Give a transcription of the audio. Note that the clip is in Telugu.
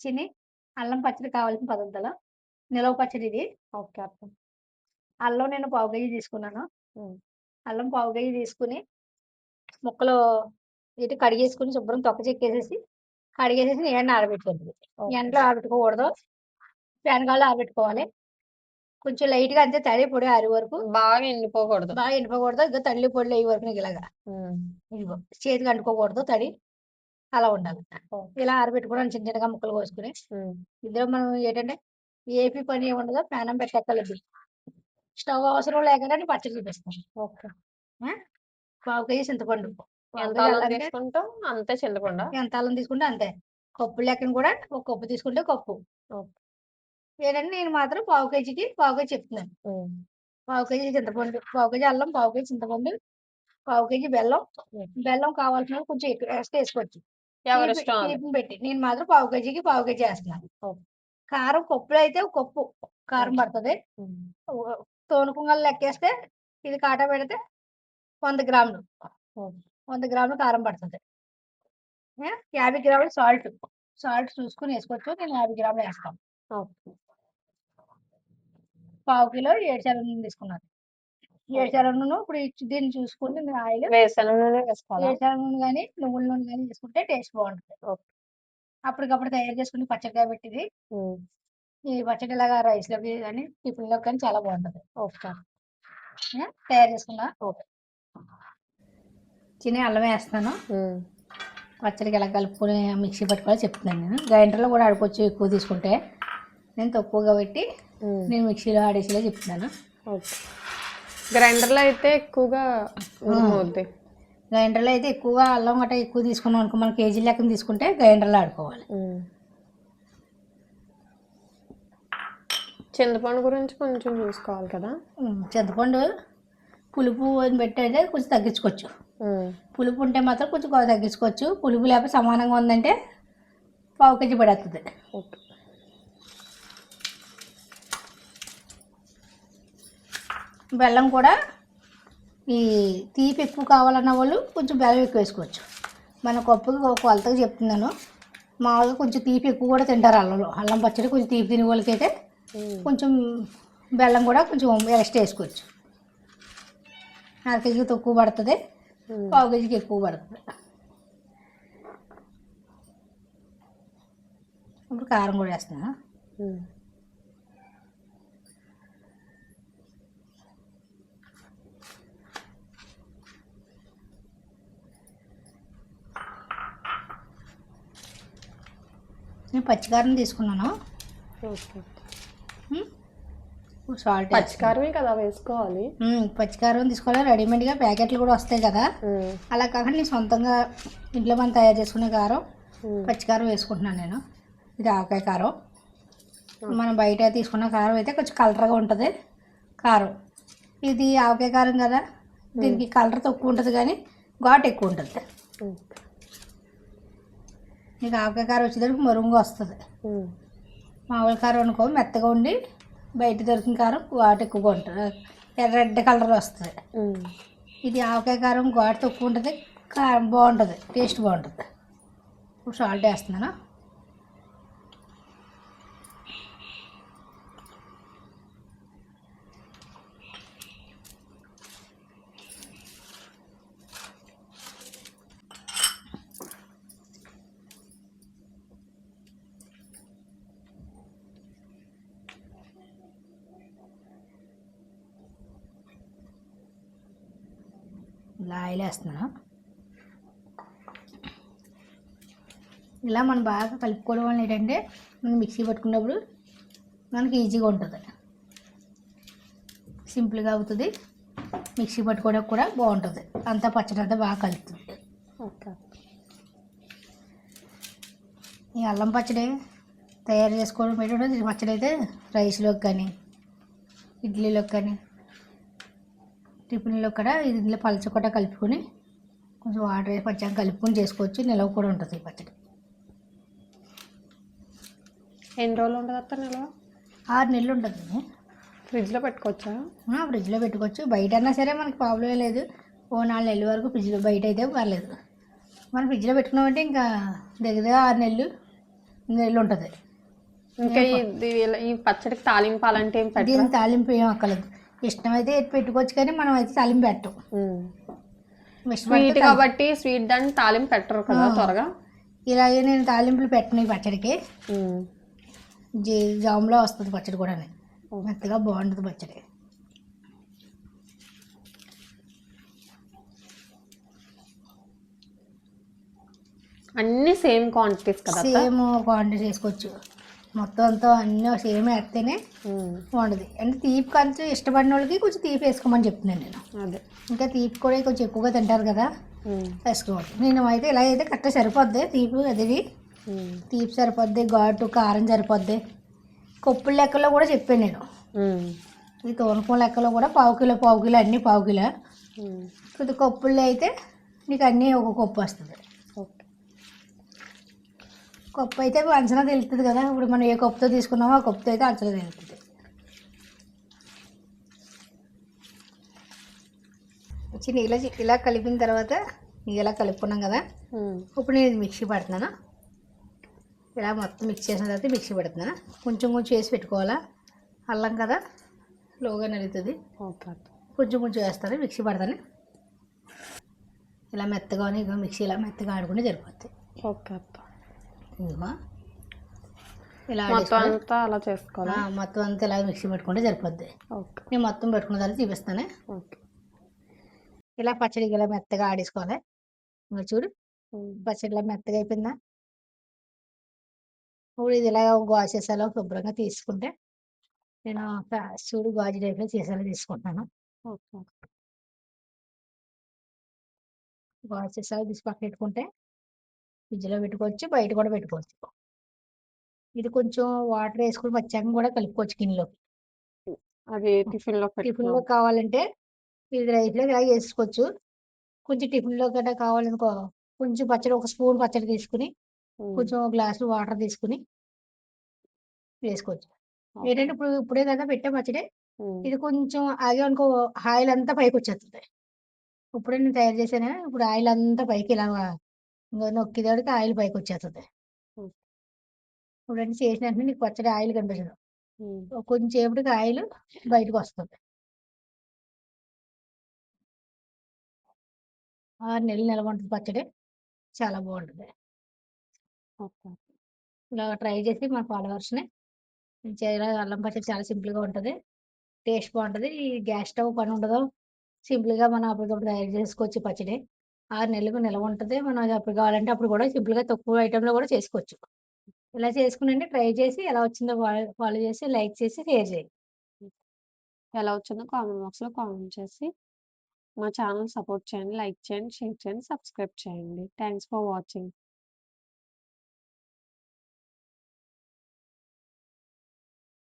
చిన్ని అల్లం పచ్చడి కావాల్సిన పదార్థాలు నిలవ పచ్చడి ఇది ఓకే అత్త. అల్లం నేను పావు కేజీ తీసుకున్నాను. అల్లం పావు కేజీ తీసుకుని ముక్కలు ఇటు కడిగేసుకుని శుభ్రం తొక్క చెక్కేసేసి కడిగేసేసి ఎండ ఆరబెట్టుకోండి ఓకే. ఎండలో ఆరబెట్టుకోకూడదు ఫ్యాన్ గాల్లో ఆరబెట్టుకోవాలి కొంచెం లైట్గా అంతే తడి పొడి ఆరి వరకు బాగా ఎండిపోకూడదు. బాగా ఎండిపోకూడదు ఇంకా తల్లి పొడి అయ్యే వరకు నీకు ఇలాగా. ఇదిగో చేతికి అంటుకోకూడదు తడి అలా ఉండాలి. ఇలా ఆరబెట్టుకోవడం చిన్న చిన్నగా ముక్కలు కోసుకుని. ఇద్దరు మనం ఏంటంటే ఏపీ పని ఏమి ఉండదో ప్యానం పెట్టక్కర్లేదు స్టవ్ అవసరం లేకుండా పచ్చడి చూపిస్తాం ఓకే. పావు కేజీ చింతపండు అంతే చింతపండా? ఎంత అల్లం తీసుకుంటే అంతే కప్పు లెక్కన కూడా ఒక కప్పు తీసుకుంటే కప్పు. ఏంటంటే నేను మాత్రం పావు కేజీకి పావు కేజీ చెప్తున్నాను. పావు కేజీ చింతపండు పావు కేజీ అల్లం పావు కేజీ చింతపండు పావు కేజీ బెల్లం. బెల్లం కావాల్సిన కొంచెం ఎక్కువ ఎక్స్ట్రా వేసుకోవచ్చు ఎవరి పెట్టి నేను మాత్రం పావు కేజీకి పావు కేజీ వేస్తున్నాను. కారం కప్పులో అయితే కప్పు కారం పడుతుంది. తోనుకుంగలు లెక్కేస్తే ఇది కాటా పెడితే వంద గ్రాములు. వంద గ్రాములు కారం పడుతుంది? యాభై గ్రాములు సాల్ట్ సాల్ట్ చూసుకుని వేసుకోవచ్చు నేను యాభై గ్రాములు వేస్తాను. పావు కిలో ఏడుచాల నూనె తీసుకున్నాను ఏడుచాల నూనె ఇప్పుడు దీన్ని చూసుకుని నేను ఆయిల్ వేరుశెనగ నూనె వేసుకోవాలా? ఏడుచాల నూనె కానీ నువ్వుల నూనె కానీ తీసుకుంటే టేస్ట్ బాగుంటుంది. అప్పటికప్పుడు తయారు చేసుకుని పచ్చడికాయ పెట్టింది. ఈ పచ్చడి ఇలాగా రైస్లోకి కానీ టిఫిన్లోకి కానీ చాలా బాగుంటుంది ఓకే. తయారు చేసుకున్నా ఓకే. చిన్న అల్లం వేస్తాను. పచ్చడికి ఎలా కలుపుకొని మిక్సీ పట్టుకోవాలో చెప్తున్నాను నేను గ్రైండర్లో కూడా ఆడుకోవచ్చు ఎక్కువ తీసుకుంటే నేను తక్కువగా పెట్టి. నేను మిక్సీలో ఆడేసేలా చెప్తున్నాను ఓకే. గ్రైండర్లో అయితే ఎక్కువగా. గ్రైండర్లో అయితే ఎక్కువగా అల్లం గట్రా ఎక్కువ తీసుకున్నాం అనుకో మనం కేజీ లెక్కన తీసుకుంటే గ్రైండర్లో ఆడుకోవాలి. చింతపండు గురించి కొంచెం చూసుకోవాలి కదా చింతపండు పులుపు అని పెట్టి అయితే కొంచెం తగ్గించుకోవచ్చు. పులుపు ఉంటే మాత్రం కొంచెం తగ్గించుకోవచ్చు పులుపు లేకపోతే సమానంగా ఉందంటే పావు కేజీ పడేస్తుంది ఓకే. బెల్లం కూడా ఈ తీపి ఎక్కువ కావాలన్న వాళ్ళు కొంచెం బెల్లం ఎక్కువ వేసుకోవచ్చు. మన కప్పుకి ఒక కొలతగా చెప్తున్నాను. మామూలుగా కొంచెం తీపి ఎక్కువ కూడా తింటారు అల్లంలో. అల్లం పచ్చడి కొంచెం తీపి తినే వాళ్ళకైతే. కొంచెం బెల్లం కూడా కొంచెం ఎక్స్ట్రా వేసుకోవచ్చు. అర కేజీకి తక్కువ పడుతుంది. పావు కేజీకి ఎక్కువ పడుతుంది. ఇప్పుడు కారం కూడా వేస్తున్నా. నేను పచ్చికారం తీసుకున్నాను? ఓకే. సాల్ట్ పచ్చికారమే కదా వేసుకోవాలి. పచ్చికారం తీసుకోవాలి. రెడీమేడ్గా ప్యాకెట్లు కూడా వస్తాయి కదా. హ్మ్. అలా కాకుండా నేను సొంతంగా ఇంట్లో మనం తయారు చేసుకునే కారం. పచ్చికారం వేసుకుంటున్నాను నేను. ఇది ఆవకాయ కారం. మనం బయట తీసుకున్న కారం అయితే కొంచెం కలర్గా ఉంటుంది. కారం. ఇది ఆవకాయ కారం కదా. దీనికి కలర్ తక్కువ ఉంటుంది కానీ ఘాట్ ఎక్కువ ఉంటుంది. నీకు ఆవకాయ కారం వచ్చేసరికి మరుగుగా వస్తుంది. మామూలు కారం అనుకో మెత్తగా ఉండి బయట దొరికిన కారం ఘాటు ఎక్కువగా ఉంటుంది రెడ్ కలర్ వస్తుంది. ఇది ఆవకాయ కారం ఘాటు తక్కువ ఉంటుంది కారం బాగుంటుంది టేస్ట్ బాగుంటుంది. ఇప్పుడు సాల్ట్ వేస్తున్నాను? ఇలా ఆయిల్ వేస్తున్నాను ఇలా మనం బాగా కలుపుకోవడం వల్ల ఏంటంటే మనం మిక్సీ పట్టుకున్నప్పుడు మనకి ఈజీగా ఉంటుంది. సింపుల్గా అవుతుంది. మిక్సీ పట్టుకోవడానికి కూడా బాగుంటుంది. అంతా పచ్చడి అంతా బాగా కలుపుతుంది ఓకే. ఈ అల్లం పచ్చడి తయారు చేసుకోవడం ఏంటంటే పచ్చడి అయితే రైస్లోకి కానీ ఇడ్లీలోకి కానీ టిఫిన్లో కూడా ఇది ఇందులో పలచ కూడా కలుపుకొని కొంచెం వాటర్ వేసి పచ్చగా కలుపుకొని చేసుకోవచ్చు. నిలవ కూడా ఉంటుంది ఈ పచ్చడి. ఎన్ని రోజులు ఉంటుంది అత్త నిల్వ? ఆరు నెలలు ఉంటుంది. ఫ్రిడ్జ్లో పెట్టుకోవచ్చా? ఫ్రిడ్జ్లో పెట్టుకోవచ్చు. బయట అయినా సరే మనకి ప్రాబ్లం లేదు. ఓ నాలుగు నెలల వరకు ఫ్రిడ్జ్లో బయట అయితే పర్లేదు. మనం ఫ్రిడ్జ్లో పెట్టుకున్నామంటే ఇంకా దగ్గర ఆరు నెలలు ఇల్లు ఉంటుంది. ఇంకా ఈ పచ్చడికి తాలింపు అలాంటి ఏం తాలింపు ఏం అక్కర్లేదు. ఇష్టమైతే పెట్టుకోవచ్చు కానీ మనం అయితే తాలింపు పెట్టం. స్వీట్ కాబట్టి స్వీట్ దాన్ని తాలింపు పెట్టరు కదా త్వరగా? ఇలాగే నేను తాలింపులు పెట్టను ఈ పచ్చడికి. జీ జామ్లో వస్తుంది పచ్చడి కూడా మెత్తగా బాగుంటుంది పచ్చడి. అన్ని సేమ్ క్వాంటిటీస్ కదా? సేమ్ క్వాంటిటీ చేసుకోవచ్చు మొత్తం అంతా అన్నీ సేమ్ వేస్తేనే. బాగుంటుంది అంటే తీపి కొంచెం ఇష్టపడిన వాళ్ళకి కొంచెం తీపి వేసుకోమని చెప్తున్నాను నేను అదే ఇంకా తీపి కూడా కొంచెం ఎక్కువగా తింటారు కదా. వేసుకోవాలి నేను అయితే ఇలా అయితే కరెక్ట్గా సరిపోద్ది తీపి అది ఉమ్. తీపి సరిపోద్ది ఘాటు కారం సరిపోద్ది కొప్పుల లెక్కలో కూడా చెప్పాను నేను. ఈ తోనకం లెక్కలో కూడా పావు కిలో పావు కిలో అన్నీ పావు కిలో. కొద్ది కప్పుల్లో అయితే నీకు అన్నీ ఒక కప్పు వస్తుంది కప్పు అయితే అంచనా తెలుస్తుంది కదా. ఇప్పుడు మనం ఏ కప్పుతో తీసుకున్నామో ఆ కప్పుతో అయితే అంచనా తెలుస్తుంది చిన్న ఇలా ఇలా కలిపిన తర్వాత ఇలా కలుపుకున్నాం కదా. ఇప్పుడు నేను మిక్సీ పడుతున్నాను? ఇలా మొత్తం మిక్స్ చేసిన తర్వాత మిక్సీ పెడుతున్నాను? కొంచెం కొంచెం వేసి పెట్టుకోవాలా? అల్లం కదా? స్లోగా నలుగుతుంది. కొంచెం కొంచెం వేస్తాను మిక్సీ పడతాను? ఇలా మెత్తగా ఇగో మిక్సీ ఇలా మెత్తగా ఆడుకుంటే సరిపోద్ది. ఓకే. ఇదిగో ఇలా మొత్తం అంతా అలా చేసుకోవాలా? మొత్తం అంతా ఇలా మిక్సీ పెట్టుకుంటే సరిపోద్ది. ఓకే. నేను మొత్తం పెట్టుకున్న తర్వాత చూపిస్తాను. ఓకే. ఇలా పచ్చడి ఇలా మెత్తగా ఆడేసుకోవాలి. ఇంకా చూడు. పచ్చడి ఇలా మెత్తగా అయిపోయిందా? ఇప్పుడు ఇది ఇలా గాసేసాలో శుభ్రంగా తీసుకుంటే నేను చూడు గాజు టైప్లో చేసేలా తీసుకుంటున్నాను ఓకే. గాజు చేసాలో తీసి పక్కన పెట్టుకుంటే ఫ్రిడ్జ్లో పెట్టుకోవచ్చు బయట కూడా పెట్టుకోవచ్చు ఇది కొంచెం వాటర్ వేసుకుని వచ్చాక కూడా కలుపుకోవచ్చు గిన్నెలో అది టిఫిన్లో టిఫిన్లో పెట్టుకున్నాం కావాలంటే ఇది రైస్లో ఇలా వేసుకోవచ్చు కొంచెం టిఫిన్లో గట్రా కావాలనుకో కొంచెం పచ్చడి ఒక స్పూన్ పచ్చడి తీసుకుని. కొంచెం ఒక గ్లాసు వాటర్ తీసుకుని వేసుకోవచ్చు. ఏంటంటే ఇప్పుడు ఇప్పుడే కదా పెట్టే పచ్చడి. ఇది కొంచెం ఆగి అనుకో ఆయిల్ అంతా పైకి వచ్చేస్తుంది ఇప్పుడే నేను తయారు చేశాను ఇప్పుడు ఆయిల్ అంతా పైకి ఇలా ఇంకా నొక్కిదాడికి ఆయిల్ పైకి వచ్చేస్తుంది. ఇప్పుడు చేసిన వెంటనే నీకు పచ్చడి ఆయిల్ కనిపించదు ఉమ్. కొంచెం సేపటికి ఆయిల్ బయటకు వస్తుంది ఆరు నెలలు నిలవ ఉంటుంది పచ్చడి. చాలా బాగుంటుంది. ఓకే. ఇలా ట్రై చేసి మా ఫాలోవర్స్ని చేయాలి? అల్లం పచ్చడి చాలా సింపుల్గా ఉంటుంది. టేస్ట్ బాగుంటుంది. ఈ గ్యాస్ స్టవ్ పని ఉండదు. సింపుల్గా మనం అప్పటికప్పుడు తయారు చేసుకోవచ్చు ఈ పచ్చడి. ఆరు నెలలకు నిల్వ ఉంటుంది. మనం అది అప్పుడు కావాలంటే అప్పుడు కూడా సింపుల్గా తక్కువ ఐటెంలో కూడా చేసుకోవచ్చు. ఇలా చేసుకునండి. ట్రై చేసి ఎలా వచ్చిందో ఫాలో చేసి లైక్ చేసి షేర్ చేయండి. ఎలా వచ్చిందో కామెంట్ బాక్స్లో కామెంట్ చేసి మా ఛానల్ సపోర్ట్ చేయండి లైక్ చేయండి షేర్ చేయండి సబ్స్క్రైబ్ చేయండి. Thanks for watching.